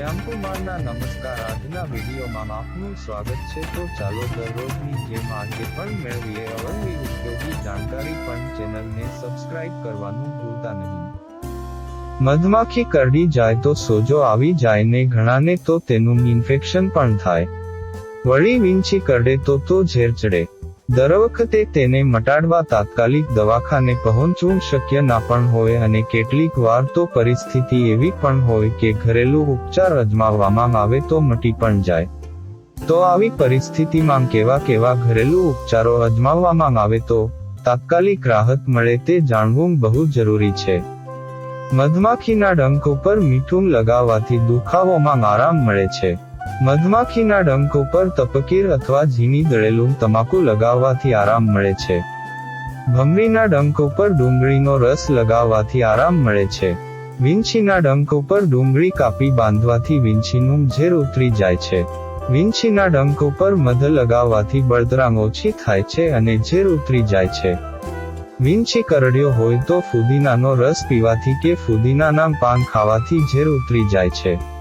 શ્યામકુમારના નમસ્કાર. આજના વિડીયોમાં આપનું સ્વાગત છે. તો ચાલો દરરોજની જેમ આજે પણ મેળવીએ. અવનવી ઉપયોગી જાણકારી પણ ચેનલને સબસ્ક્રાઇબ કરવાનું ભૂલતા નહીં. મધમાખી કરડી જાય તો સોજો આવી જાય ને ઘણાને તો તેનું ઇન્ફેક્શન પણ થાય. વળી વીંછી કરડે તો તો ઝેર ચડે. દર વખતે તેને મટાડવા તાત્કાલિક દવાખાને પહોંચવું શક્ય ના પણ હોય અને કેટલીક વાર તો પરિસ્થિતિ એવી પણ હોય કે ઘરેલું ઉપચાર અજમાવવામાં આવે તો મટી પણ જાય. તો આવી પરિસ્થિતિમાં કેવા કેવા ઘરેલું ઉપચારો અજમાવવામાં આવે તો તાત્કાલિક રાહત મળે તે જાણવું બહુ જરૂરી છે. મધમાખીના ડંખ ઉપર મીઠું લગાવવાથી દુખાવોમાં આરામ મળે છે. મધમાખીના ડંકો ઉપર તપકીર અથવા ઝીણી દળેલું તમાકુ લગાવવાથી આરામ મળે છે. ભમરીના ડંક ઉપર ડુંગળીનો રસ લગાવવાથી આરામ મળે છે. વિંછીના ડંખ ઉપર ડુંગળી કાપી બાંધવાથી વિંછીનું ઝેર ઉતરી જાય છે. વિંછીના ડંખ ઉપર મધ લગાવવાથી બળતરામ ઓછી થાય છે અને ઝેર ઉતરી જાય છે. વિંછી કરડ્યો હોય તો ફુદીનાનો રસ પીવાથી કે ફુદીનાના પાન ખાવાથી ઝેર ઉતરી જાય છે.